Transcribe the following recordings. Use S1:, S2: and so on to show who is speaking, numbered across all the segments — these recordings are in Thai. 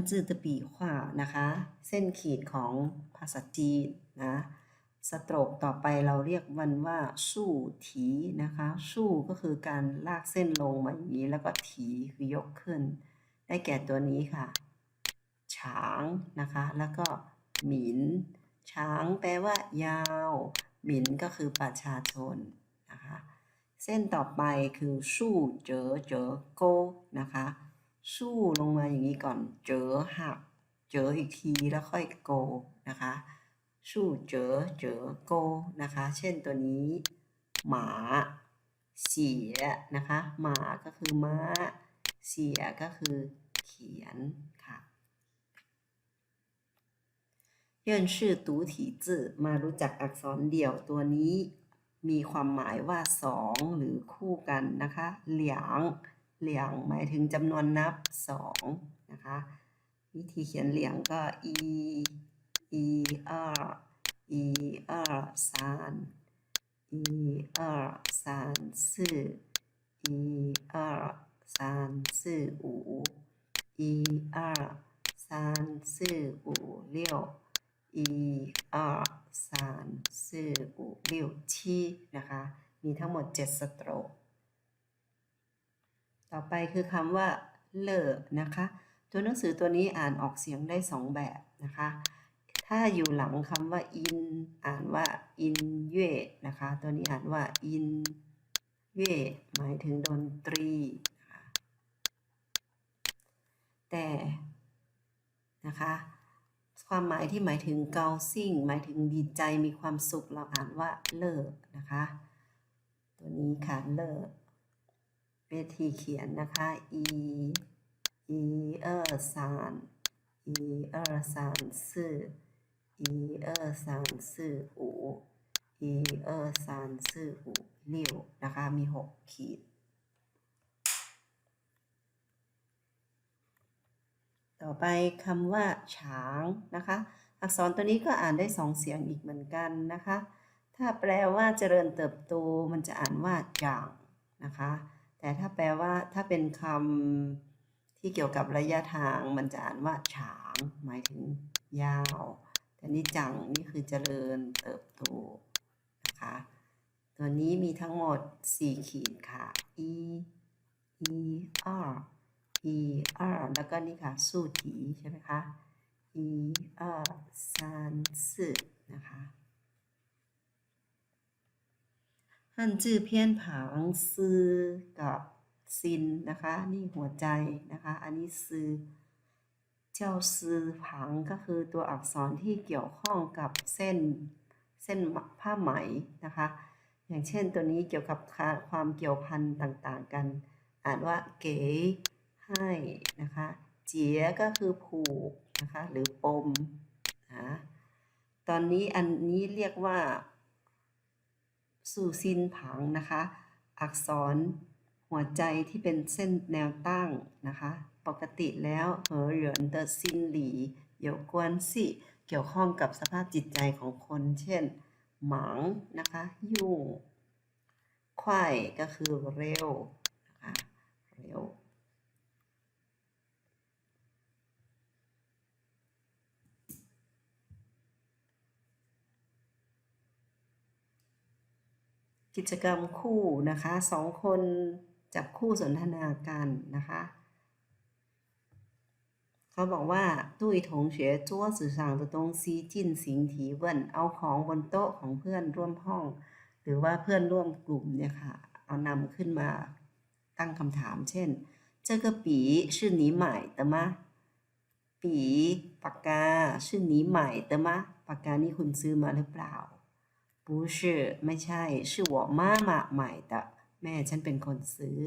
S1: ฮั่นจือตะปีขวานะคะ เส้นขีดของภาษาจีนนะสโตรกต่อไปเราเรียกมันว่าสู้ถีนะคะสู้ก็คือการลากเส้นลงมาอย่างนี้ แล้วก็ถีคือยกขึ้น ได้แก่ตัวนี้ค่ะฉางนะคะ แล้วก็หมิน ช้างแปลว่า ยาวหมินก็คือประชาชนนะคะ เส้นต่อไปคือสู้เจอเจอโกนะคะ สู้ลงมาอย่างนี้ก่อน เจอหัก เจออีกทีแล้วค่อยโกนะคะ สู้เจอเจอโกนะคะ เช่นตัวนี้ หมาเสียนะคะ หมาก็คือม้า เสียก็คือเขียนค่ะเรียนชื่อตูถีจื่อมารู้จักอักษรเดี่ยวตัวนี้ มีความหมายว่าสองหรือคู่กันนะคะ เหลียง เหลี่ยงหมายถึงจำนวนนับ2นะคะ วิธีเขียนเหลี่ยงก็ e e r e r สาน e r สานซื่อ e r สานซื่ออู e r สานซื่ออูเลี้ยว e r สานซื่ออูเลี้ยวที่นะคะ มีทั้งหมด 7 สโตรก ต่อไปคือคำว่าเลอนะคะ ตัวหนังสือตัวนี้อ่านออกเสียงได้2แบบนะคะ ถ้าอยู่หลังคำว่าอินอ่านว่าอินเย่นะคะ ตัวนี้อ่านว่าอินเย่หมายถึงดนตรีนะคะแต่นะคะความหมายที่หมายถึงเกาซิ่ง หมายถึงดีใจมีความสุขเราอ่านว่าเลิกนะคะ ตัวนี้ค่ะเลิก วทีเขียนนะคะ e e 二三 e 二三四 e 二三四五 e 二三四五六นะคะ มีหกขีด ต่อไปคำว่า ช้างนะคะ อักษรตัวนี้ก็อ่านได้สองเสียงอีกเหมือนกันนะคะ ถ้าแปลว่าเจริญเติบโตมันจะอ่านว่าจางนะคะ แต่ถ้าแปลว่าถ้าเป็นคำที่เกี่ยวกับระยะทางมันจะอ่านว่าฉาง หมายถึงยาวแต่นี่จังนี่คือเจริญเติบโตนะคะตัวนี้มีทั้งหมด 4 ขีดค่ะ e e r e r แล้วก็นี่ค่ะ สู้ถีใช่ไหมคะ e r สามสี่นะคะ ฮันจื้อเพี้ยนผางซือกับซินนะคะ นี่หัวใจนะคะ อันนี้ซือเจ้าซือผังก็คือตัวอักษรที่เกี่ยวข้องกับเส้นเส้นผ้าไหมนะคะ อย่างเช่นตัวนี้เกี่ยวกับความเกี่ยวพันต่างๆกัน อ่านว่าเก๋ให้นะคะเจียก็คือผูกนะคะหรือปมนะตอนนี้อันนี้เรียกว่า สู่ซินผังนะคะ อักษรหัวใจที่เป็นเส้นแนวตั้งนะคะ ปกติแล้วเหอเหรินเดอซินหลีเดยวกวนสิเกี่ยวข้องกับสภาพจิตใจของคน เช่น หมังนะคะยู่ง ควก็คือเร็วนะคะเร็ว กิจกรรมคู่นะคะสองคนจับคู่สนทนากันนะคะเขาบอกว่าตุ้ยถงเฉวจั้วสื่อสางตัวตรงซีจินสิงถีเนเอาของบนโต๊ะของเพื่อนร่วมห้อง หรือว่าเพื่อนร่วมกลุ่มเนี่ยค่ะ เอานำขึ้นมาตั้งคำถาม เช่นเจ้าก็ปีชื่อหนีใหม่ปากกา是你买的吗ปากกานี่คุณซื้อมาหรือเปล่า 不是ไม่ใช่ 是我妈妈买的แม่ฉันเป็นคนซื้อ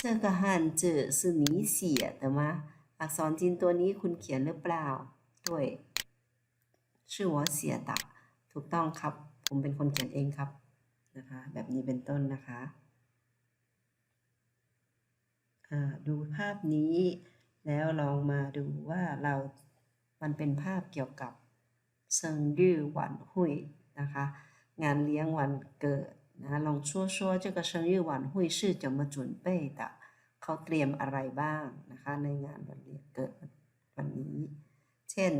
S1: 这个汉字是你写的吗อักษรจีนตัวนี้คุณเขียนหรือเปล่าด้วย是我写的ถูกต้องครับ ผมเป็นคนเขียนเองครับนะคะ แบบนี้เป็นต้นนะคะดูภาพนี้ แล้วลองมาดูว่าเรา มันเป็นภาพเกี่ยวกับเซิงยื่อหวันหุย นะคะ งานเลี้ยงวันเกิดนะลองชั่วชั่ว这个生日晚会是怎么准备的เขาเตรียมอะไรบ้างนะคะ ในงานวันเกิด วันนี้ เช่น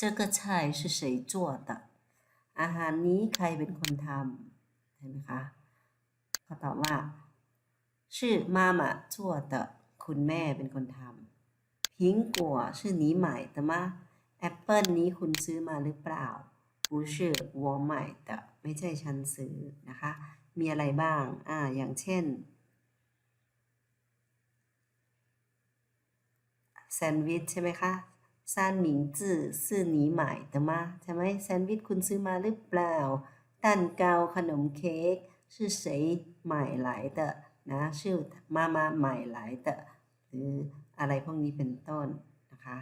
S1: 这个菜是谁做的อาหารนี้ใครเป็นคนทำใช่ไหมคะเขาตอบว่า是妈妈做的คุณแม่เป็นคนทำ苹果是你买的吗แอปเปิลนี้คุณซื้อมาหรือเปล่า 不是我买的ไม่ใช่ฉันซื้อนะคะ มีอะไรบ้าง อ่า อย่างเช่น แซนด์วิชใช่ไหมคะซานหมิงจื่อซื่อหนีหมายแต่มาใช่ไหมแซนด์วิชคุณซื้อมาหรือเปล่า蛋糕ขนมเค้ก是谁买来的นะชื่อมามา买来的หรืออะไรพวกนี้เป็นต้นนะคะ